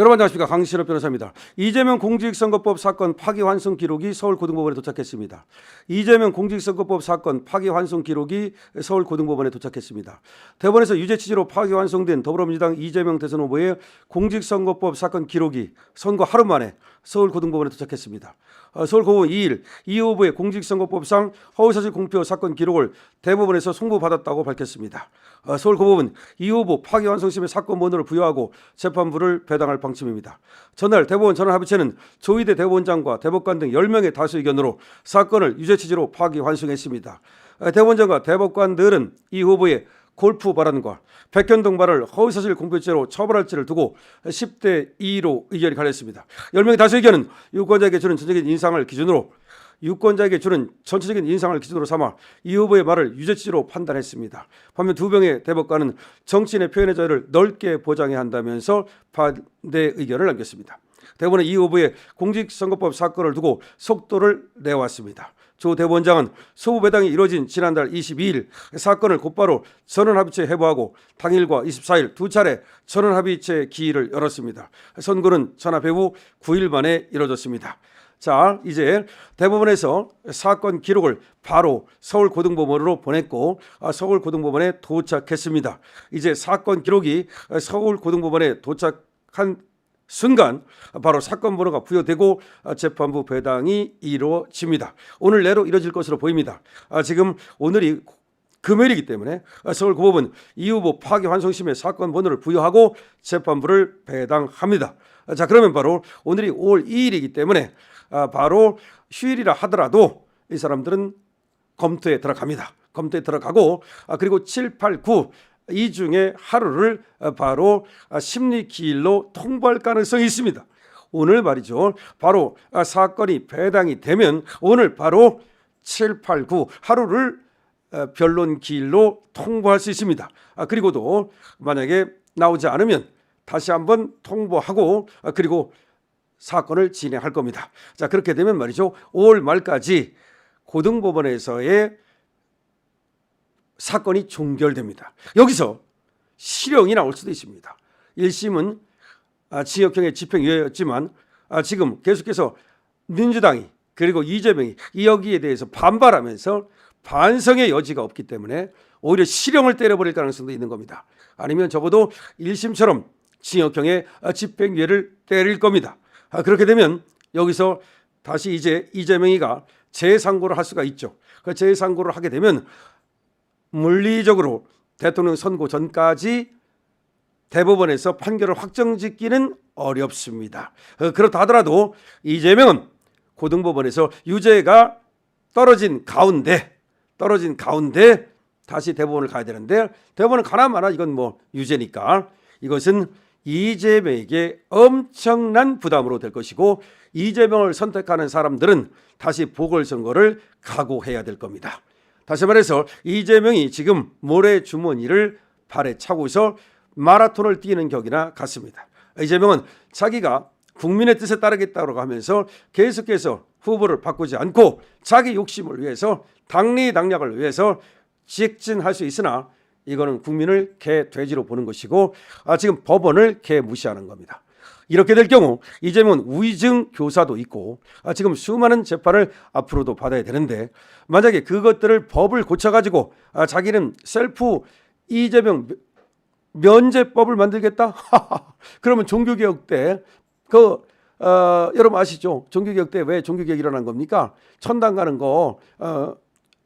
여러분 안녕하십니까 강신업 변호사입니다. 이재명 공직선거법 사건 파기환송 기록이 서울고등법원에 도착했습니다. 이재명 공직선거법 사건 파기환송 기록이 서울고등법원에 도착했습니다. 대법원에서 유죄 취지로 파기환송된 더불어민주당 이재명 대선 후보의 공직선거법 사건 기록이 선거 하루 만에 서울고등법원에 도착했습니다. 어, 서울고법원 2일 이 후보의 공직선거법상 허위사실 공표 사건 기록을 대법원에서 송부받았다고 밝혔습니다. 어, 서울고법은 이 후보 파기환송심의 사건 번호를 부여하고 재판부를 배당할 방 침입니다. 전날 대법원 전원 합의체는 조희대 대법원장과 대법관 등 10명의 다수 의견으로 사건을 유죄 취지로 파기 환송했습니다. 어, 대법원장과 대법관들은 이 후보의 골프 발언과 백현 동 발언을 허위사실 공표죄로 처벌할지를 두고 10대 2로 의견이 갈렸습니다. 10명의 다수 의견은 유권자에게 주는 전적인 인상을 기준으로 유권자에게 주는 전체적인 인상을 기준으로 삼아 이 후보의 말을 유죄 취지로 판단했습니다. 반면 두 명의 대법관은 정치인의 표현의 자유를 넓게 보장해야 한다면서 반대 의견을 남겼습니다. 대법원은 이 후보의 공직선거법 사건을 두고 속도를 내왔습니다. 조 대법원장은 소부 배당이 이뤄진 지난달 22일 사건을 곧바로 전원합의체 해부하고 당일과 24일 두 차례 전원합의체 기일을 열었습니다. 선고는 전압 해부 9일 만에 이뤄졌습니다. 자, 이제 대법원에서 사건 기록을 바로 서울고등법원으로 보냈고 아, 서울고등법원에 도착했습니다. 이제 사건 기록이 서울고등법원에 도착한 순간 바로 사건 번호가 부여되고 재판부 배당이 이루어집니다. 오늘 내로 이뤄질 것으로 보입니다. 아, 지금 오늘이 금요일이기 때문에 서울고법은 이 후보 파기 환송심의 사건 번호를 부여하고 재판부를 배당합니다. 자 그러면 바로 오늘이 5월 2일이기 때문에 아, 바로 휴일이라 하더라도 이 사람들은 검토에 들어갑니다. 검토에 들어가고 아, 그리고 7, 8, 9 이 중에 하루를 아, 바로 심리 기일로 통보할 가능성이 있습니다. 오늘 말이죠. 바로 사건이 배당이 되면 오늘 바로 7, 8, 9 하루를 어, 변론 기일로 통보할 수 있습니다. 아, 그리고도 만약에 나오지 않으면 다시 한번 통보하고 아, 그리고 사건을 진행할 겁니다. 자 그렇게 되면 말이죠. 5월 말까지 고등법원에서의 사건이 종결됩니다. 여기서 실형이 나올 수도 있습니다. 1심은 아, 징역형의 집행유예였지만 아, 지금 계속해서 민주당이 그리고 이재명이 이 여기에 대해서 반발하면서 반성의 여지가 없기 때문에 오히려 실형을 때려버릴 가능성도 있는 겁니다. 아니면 적어도 1심처럼 징역형의 집행유예를 때릴 겁니다. 아, 그렇게 되면 여기서 다시 이제 이재명이가 재상고를 할 수가 있죠. 그 재상고를 하게 되면 물리적으로 대통령 선고 전까지 대법원에서 판결을 확정짓기는 어렵습니다. 어, 그렇다 하더라도 이재명은 고등법원에서 유죄가 떨어진 가운데 떨어진 가운데 다시 대법원을 가야 되는데 대법원은 가나 마나 이건 뭐 유죄니까 이것은 이재명에게 엄청난 부담으로 될 것이고 이재명을 선택하는 사람들은 다시 보궐선거를 각오해야 될 겁니다. 다시 말해서 이재명이 지금 모래 주머니를 발에 차고서 마라톤을 뛰는 격이나 같습니다. 이재명은 자기가 국민의 뜻에 따르겠다고 하면서 계속해서 후보를 바꾸지 않고 자기 욕심을 위해서 당리 당략을 위해서 직진할 수 있으나 이거는 국민을 개 돼지로 보는 것이고 아, 지금 법원을 개 무시하는 겁니다. 이렇게 될 경우 이재명은 위증 교사도 있고 아, 지금 수많은 재판을 앞으로도 받아야 되는데 만약에 그것들을 법을 고쳐가지고 아, 자기는 셀프 이재명 면제법을 만들겠다? 그러면 종교개혁 때그 어, 여러분 아시죠? 종교개혁 때 왜 종교개혁 일어난 겁니까? 천당 가는 거, 어,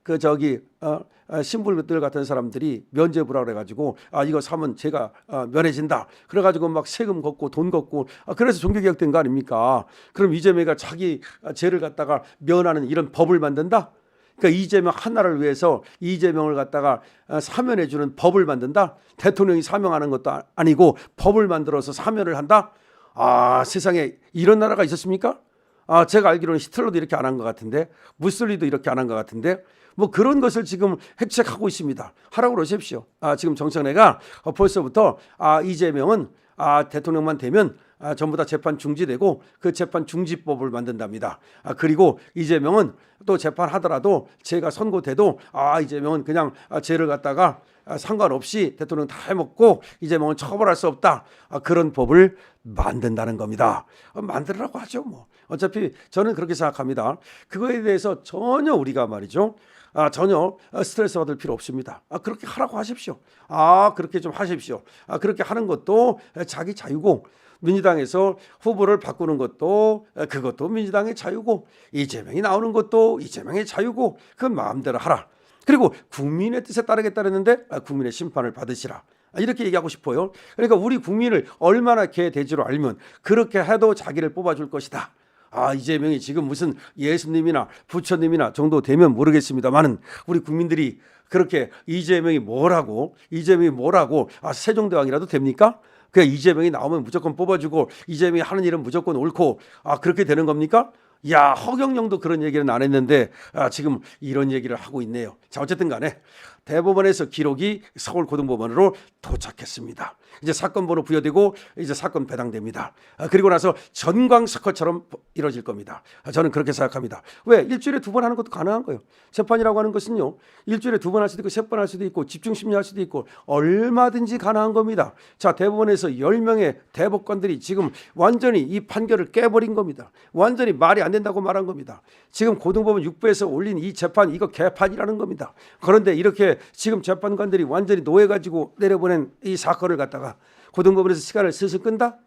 그 저기, 어, 어, 신불들 같은 사람들이 면제부라 그래가지고 아 이거 사면 제가 어, 면해진다. 그래가지고 막 세금 걷고 돈 걷고 아, 그래서 종교개혁 된 거 아닙니까? 그럼 이재명이가 자기 죄를 갖다가 면하는 이런 법을 만든다? 그러니까 이재명 하나를 위해서 이재명을 갖다가 어, 사면해 주는 법을 만든다. 대통령이 사명하는 것도 아- 아니고 법을 만들어서 사면을 한다. 아 세상에 이런 나라가 있었습니까? 아 제가 알기로는 히틀러도 이렇게 안 한 것 같은데 무솔리도 이렇게 안 한 것 같은데 뭐 그런 것을 지금 획책하고 있습니다. 하라고 그러십시오. 아 지금 정청래가 어, 벌써부터 아 이재명은 아 대통령만 되면 아, 전부 다 재판 중지되고 그 재판 중지법을 만든답니다. 아, 그리고 이재명은 또 재판하더라도 제가 선고돼도 아 이재명은 그냥 아, 죄를 갖다가 아, 상관없이 대통령 다 해먹고 이재명은 처벌할 수 없다. 아, 그런 법을 만든다는 겁니다. 어, 만들라고 하죠. 뭐 어차피 저는 그렇게 생각합니다. 그거에 대해서 전혀 우리가 말이죠. 아, 전혀 어, 스트레스 받을 필요 없습니다. 아, 그렇게 하라고 하십시오. 아, 그렇게 좀 하십시오. 아, 그렇게 하는 것도 자기 자유고 민주당에서 후보를 바꾸는 것도 어, 그것도 민주당의 자유고 이재명이 나오는 것도 이재명의 자유고 그건 마음대로 하라. 그리고 국민의 뜻에 따르겠다는데 아, 국민의 심판을 받으시라. 아, 이렇게 얘기하고 싶어요. 그러니까 우리 국민을 얼마나 개돼지로 알면 그렇게 해도 자기를 뽑아줄 것이다. 아 이재명이 지금 무슨 예수님이나 부처님이나 정도 되면 모르겠습니다만은 우리 국민들이 그렇게 이재명이 뭐라고 이재명이 뭐라고 아 세종대왕이라도 됩니까? 그냥 이재명이 나오면 무조건 뽑아주고 이재명이 하는 일은 무조건 옳고 아 그렇게 되는 겁니까? 야 허경영도 그런 얘기는 안 했는데 아, 지금 이런 얘기를 하고 있네요. 자 어쨌든 간에 대법원에서 기록이 서울고등법원으로 도착했습니다. 이제 사건 번호 부여되고 이제 사건 배당됩니다. 아, 그리고 나서 전광 석화처럼 이루어질 겁니다. 아, 저는 그렇게 생각합니다. 왜 일주일에 두 번 하는 것도 가능한 거예요. 재판이라고 하는 것은요 일주일에 두 번 할 수도 있고 세 번 할 수도 있고 집중 심리할 수도 있고 얼마든지 가능한 겁니다. 자 대법원에서 10명의 대법관들이 지금 완전히 이 판결을 깨버린 겁니다. 완전히 말이 안 된다고 말한 겁니다. 지금 고등법원 6부에서 올린 이 재판 이거 개판이라는 겁니다. 그런데 이렇게 지금 재판관들이 완전히 노예가지고 내려보낸 이 사건을 갖다가 고등법원에서 시간을 슬슬 끈다?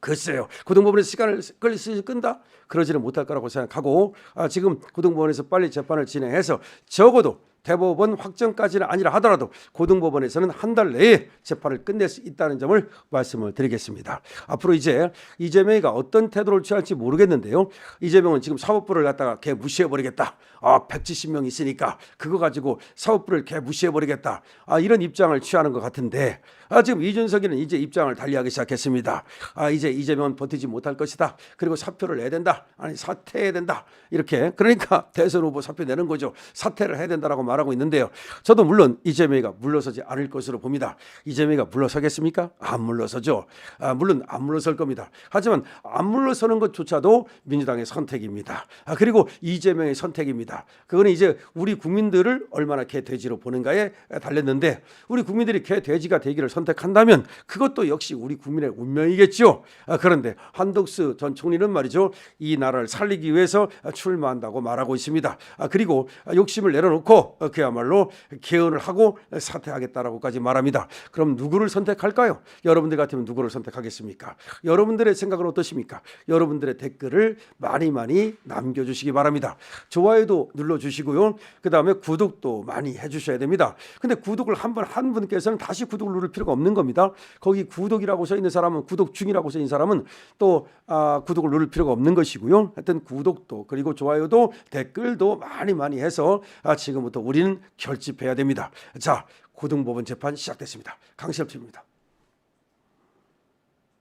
글쎄요. 고등법원에서 시간을 끌 슬슬 끈다? 그러지는 못할 거라고 생각하고 아, 지금 고등법원에서 빨리 재판을 진행해서 적어도 대법원 확정까지는 아니라 하더라도 고등법원에서는 한 달 내에 재판을 끝낼 수 있다는 점을 말씀을 드리겠습니다. 앞으로 이제 이재명이가 어떤 태도를 취할지 모르겠는데요. 이재명은 지금 사법부를 갖다가 개 무시해 버리겠다. 아, 170명 있으니까 그거 가지고 사법부를 개 무시해 버리겠다. 아, 이런 입장을 취하는 것 같은데 아, 지금 이준석이는 이제 입장을 달리하기 시작했습니다. 아, 이제 이재명은 버티지 못할 것이다. 그리고 사표를 내야 된다. 아니 사퇴해야 된다. 이렇게 그러니까 대선 후보 사표 내는 거죠. 사퇴를 해야 된다라고 말 하고 있는데요. 저도 물론 이재명이가 물러서지 않을 것으로 봅니다. 이재명이가 물러서겠습니까? 안 물러서죠. 아, 물론 안 물러설 겁니다. 하지만 안 물러서는 것조차도 민주당의 선택입니다. 아, 그리고 이재명의 선택입니다. 그거는 이제 우리 국민들을 얼마나 개돼지로 보는가에 달렸는데 우리 국민들이 개돼지가 되기를 선택한다면 그것도 역시 우리 국민의 운명이겠죠. 아, 그런데 한덕수 전 총리는 말이죠. 이 나라를 살리기 위해서 출마한다고 말하고 있습니다. 아, 그리고 욕심을 내려놓고 그야말로 개헌을 하고 사퇴하겠다라고까지 말합니다. 그럼 누구를 선택할까요? 여러분들 같으면 누구를 선택하겠습니까? 여러분들의 생각은 어떠십니까? 여러분들의 댓글을 많이 많이 남겨주시기 바랍니다. 좋아요도 눌러주시고요. 그 다음에 구독도 많이 해주셔야 됩니다. 근데 구독을 한 번 한 분께서는 다시 구독을 누를 필요가 없는 겁니다. 거기 구독이라고 써 있는 사람은 구독 중이라고 써 있는 사람은 또 아, 구독을 누를 필요가 없는 것이고요. 하여튼 구독도 그리고 좋아요도 댓글도 많이 많이 해서 아, 지금부터 우리는 결집해야 됩니다. 자, 고등법원 재판 시작됐습니다. 강시엽 TV입니다.